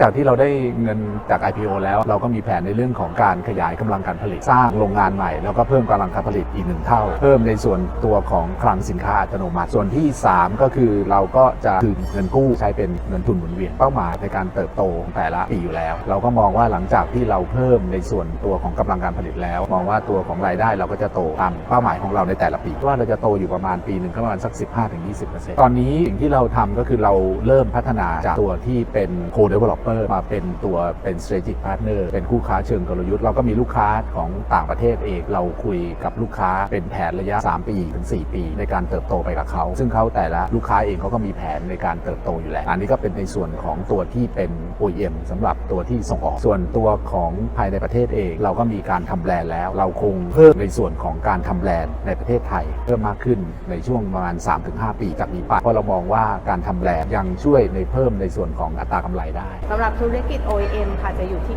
จากที่เราได้เงินจาก IPO แล้วเราก็มีแผนในเรื่องของการขยายกำลังการผลิต สร้างโรงงานใหม่ แล้วก็เพิ่มกำลังการผลิตอีกหนึ่งเท่า เพิ่มในส่วนตัวของคลังสินค้าอัตโนมัติ ส่วนที่ 3 ก็คือเราก็จะคืนเงินกู้ใช้เป็นเงินทุนหมุนเวียนเป้าหมายในการเติบโตของแต่ละปีอยู่แล้ว เราก็มองว่าหลังจากที่เราเพิ่มในส่วนตัวของกำลังการผลิตแล้ว มองว่าตัวของรายได้เราก็จะโตตามเป้าหมายของเราในแต่ละปีว่าเราจะโตอยู่ประมาณปีหนึ่งก็ประมาณสัก 15-20%ตอนนี้สิ่งที่เราทำก็คือเราเริ่มพัฒนาจากตัวที่เป็นโคเดเวลลอป Developer มาเป็นตัวเป็น strategic partner เป็นคู่ค้าเชิงกลยุทธ์เราก็มีลูกค้าของต่างประเทศเองเราคุยกับลูกค้าเป็นแผนระยะ 3 ปีถึง 4 ปี ในการเติบโตไปกับเขา ซึ่งเขาแต่ละลูกค้าเองเขาก็มีแผนในการเติบโตอยู่แล้ว อันนี้ก็เป็นในส่วนของตัวที่เป็น OEM สำหรับตัวที่ส่งออก ส่วนตัวของภายในประเทศเอง เราก็มีการทำแบรนด์แล้ว เราคงเพิ่มในส่วนของการทำแบรนด์ในประเทศไทย เพิ่มมากขึ้นในช่วงประมาณ 3-5 ปีจากนี้ไปเพราะเรามองว่าการทำแบรนด์ยังช่วยในเพิ่มในส่วนของอัตรากำไรได้ำหรับธุรกิจ OEM ค่ะจะอยู่ที่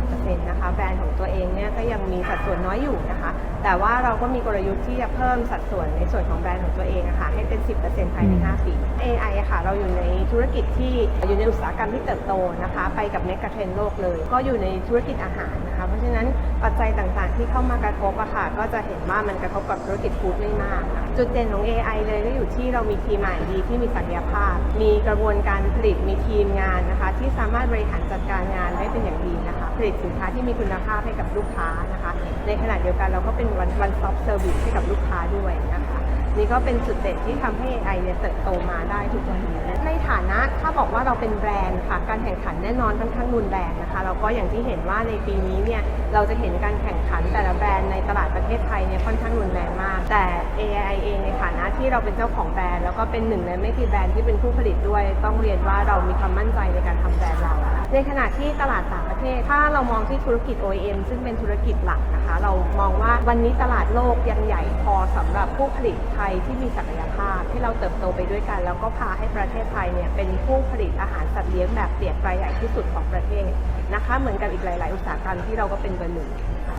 97%นะคะ แบรนด์ของตัวเองเนี่ยก็ยังมีสัดส่วนน้อยอยู่นะคะ แต่ว่าเราก็มีกลยุทธ์ที่จะเพิ่มสัดส่วนในส่วนของแบรนด์ของตัวเองนะคะให้เป็น 10%ภายใน 5 ปี AI อะค่ะ เราอยู่ในธุรกิจที่อยู่ในอุตสาหกรรมที่เติบโตนะคะ ไปกับเมกะเทรนด์โลกเลย ก็อยู่ในธุรกิจอาหารนะคะ เพราะฉะนั้นปัจจัยต่างๆที่เข้ามากระทบอะค่ะ ก็จะเห็นว่ามันกระทบกับธุรกิจฟู้ดไม่มากค่ะจุดเด่นของ AI เลยก็อยู่ที่เรามีทีม R&D ที่มีศักยภาพ มีกระบวนการผลิตมีทีมงานนะคะที่สามารถบริหารจัดการงานได้เป็นอย่างดีนะคะ ผลิตสินค้าที่มีคุณภาพให้กับลูกค้านะคะ ในขณะเดียวกันเราก็เป็น one one stop service ให้กับลูกค้าด้วยนะคะนี่ก็เป็นจุดเด่นที่ทำให้ AI เนี่ยเติบโตมาได้ทุกวันนี้ ในฐานะถ้าบอกว่าเราเป็นแบรนด์ค่ะ การแข่งขันแน่นอนค่อนข้างรุนแรงนะคะแล้วก็อย่างที่เห็นว่าในปีนี้เนี่ยเราจะเห็นการแข่งขันแต่ละแบรนด์ในตลาดประเทศไทยเนี่ยค่อนข้างรุนแรงมาก แต่ AI เองในฐานะที่เราเป็นเจ้าของแบรนด์แล้วก็เป็นหนึ่งในไม่กี่แบรนด์ที่เป็นผู้ผลิตด้วย ต้องเรียนว่าเรามีความมั่นใจในการทำแบรนด์เราในขณะที่ตลาดต่างประเทศ ถ้าเรามองที่ธุรกิจ OEM ซึ่งเป็นธุรกิจหลักนะคะ เรามองว่าวันนี้ตลาดโลกยังใหญ่พอสำหรับผู้ผลิตไทยที่มีศักยภาพ ที่เราเติบโตไปด้วยกัน แล้วก็พาให้ประเทศไทยเนี่ยเป็นผู้ผลิตอาหารสัตว์เลี้ยงแบบเปียกรายใหญ่ที่สุดของประเทศ นะคะเหมือนกับอีกหลาย ๆ อุตสาหกรรมที่เราก็เป็นเบอร์หนึ่ง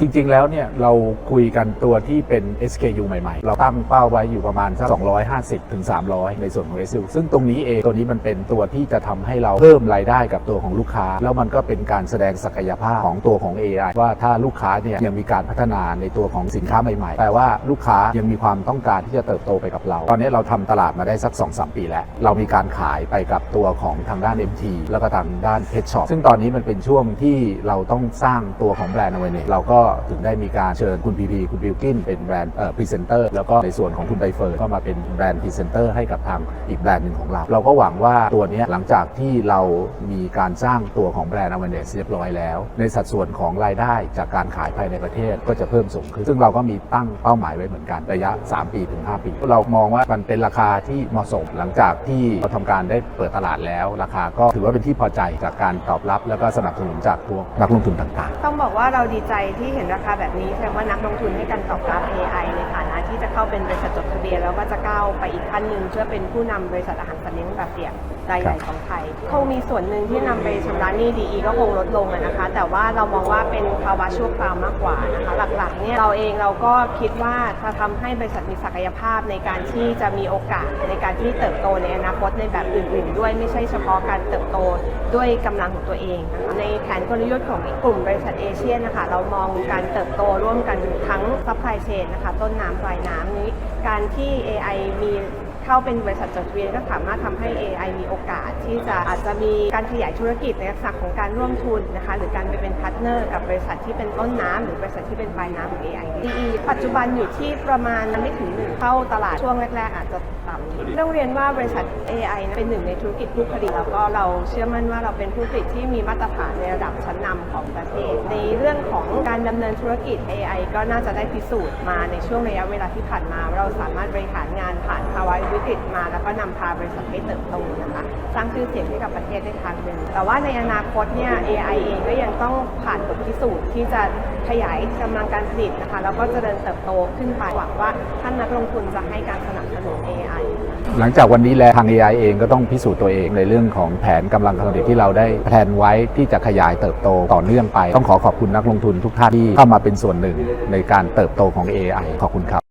จริงๆ แล้วเนี่ยเราคุยกันตัวที่เป็น SKU ใหม่ๆ เราตั้งเป้าไว้อยู่ประมาณสัก250 ถึง 300 ในส่วนของ SKU ซึ่งตรงนี้เองตัวนี้มันเป็นตัวที่จะทำให้เราเพิ่มรายได้กับตัวของลูกค้า แล้วมันก็เป็นการแสดงศักยภาพของตัวของ AI ว่าถ้าลูกค้าเนี่ยยังมีการพัฒนาในตัวของสินค้าใหม่ๆ แปลว่าลูกค้ายังมีความต้องการที่จะเติบโตไปกับเรา ตอนนี้เราทำตลาดมาได้สัก 2-3 ปีแล้ว เรามีการขายไปกับตัวของทางด้าน MT แล้วก็ทางด้าน Pet Shop ซึ่งตอนนี้มันเป็นช่วงที่เราต้องสร้างตัวของแบรนด์เอาไว้เนี่ยเราก็ถึงได้มีการเชิญคุณพีพีคุณบิลกินเป็นแบรนด์เอ่อพรีเซนเตอร์แล้วก็ในส่วนของคุณใบเฟิร์นก็มาเป็นแบรนด์พรีเซนเตอร์ให้กับทางอีกแบรนด์หนึ่งของเรา เราก็หวังว่าตัวนี้หลังจากที่เรามีการสร้างตัวของแบรนด์ awareness เรียบร้อยแล้ว ในสัดส่วนของรายได้จากการขายภายในประเทศก็จะเพิ่มสูงขึ้น ซึ่งเราก็มีตั้งเป้าหมายไว้เหมือนกันระยะ 3 ปีถึง 5 ปี เรามองว่ามันเป็นราคาที่เหมาะสมหลังจากที่เราทำการได้เปิดตลาดแล้ว ราคาก็ถือว่าเป็นที่พอใจจากการตอบรับแล้วก็สนับสนุนจากพวกนักลงทุนต่างๆ ต้องบอกว่าเราดีใจที่เห็นราคาแบบนี้แสดงว่านักลงทุนให้การตอบรับ AI ในฐานะ ที่จะเข้าเป็นบริษัทจดทะเบียนแล้วก็จะก้าวไปอีกขั้นหนึ่งเพื่อเป็นผู้นำบริษัทอาหารสัตว์เลี้ยงแบบเดี่ยงรายใหญ่ของไทยคงมีส่วนหนึ่งที่นำไปชำระหนี้ DE ก็คงลดลงอะนะคะ แต่ว่าเรามองว่าเป็นภาวะชั่วคราวมากกว่านะคะหลักๆเนี่ยเราเองเราก็คิดว่าจะทำให้บริษัทมีศักยภาพในการที่จะมีโอกาสในการที่เติบโตในอนาคตในแบบอื่น ๆ ด้วยไม่ใช่เฉพาะการเติบโตด้วยกำลังของตัวเองนะคะในแผนกลยุทธ์ของกลุ่มบริษัทเอเชียนะคะเรามองการเติบโตร่วมกันทั้งซัพพลายเชนนะคะต้นน้ำปลายน้ำนี้ การที่ AI มี เข้าเป็นบริษัทจดทะเบียนก็สามารถทำให้ AI มีโอกาส ที่จะอาจจะมีการขยายธุรกิจในลักษณะของการร่วมทุนนะคะหรือการไปเป็นพาร์ทเนอร์กับบริษัทที่เป็นต้นน้ำหรือบริษัทที่เป็นปลายน้ำของ AI DE ปัจจุบันอยู่ที่ประมาณไม่ถึงหนึ่งเท่าตลาดช่วงแรก ๆ อาจจะต่ำต้องเรียนว่าบริษัท AI เป็นหนึ่งในธุรกิจผู้ผลิตแล้วก็เราเชื่อมั่นว่าเราเป็นผู้ผลิตที่มีมาตรฐานในระดับชั้นนำของประเทศ ในเรื่องของการดำเนินธุรกิจ AI ก็น่าจะได้พิสูจน์มาในช่วงระยะเวลาที่ผ่านมา เราสามารถบริหารงานผ่านภาวะวิกฤตมาแล้วก็นำพาบริษัทให้เติบโตนะคะสร้างชื่อเสียงให้กับประเทศได้ทางหนึ่งแต่ว่าในอนาคตเนี่ย AI เองก็ยังต้องผ่านบทพิสูจน์ที่จะขยายกำลังการผลิตนะคะแล้วก็เจริญเติบโตขึ้นไปหวังว่าท่านนักลงทุนจะให้การสนับสนุน AI หลังจากวันนี้แล้วทาง AI เองก็ต้องพิสูจน์ตัวเองในเรื่องของแผนกำลังการผลิตที่เราได้แพลนไว้ที่จะขยายเติบโตต่อเนื่องไป ต้องขอขอบคุณนักลงทุนทุกท่านที่เข้ามาเป็นส่วนหนึ่งในการเติบโตของ AI ขอบคุณครับ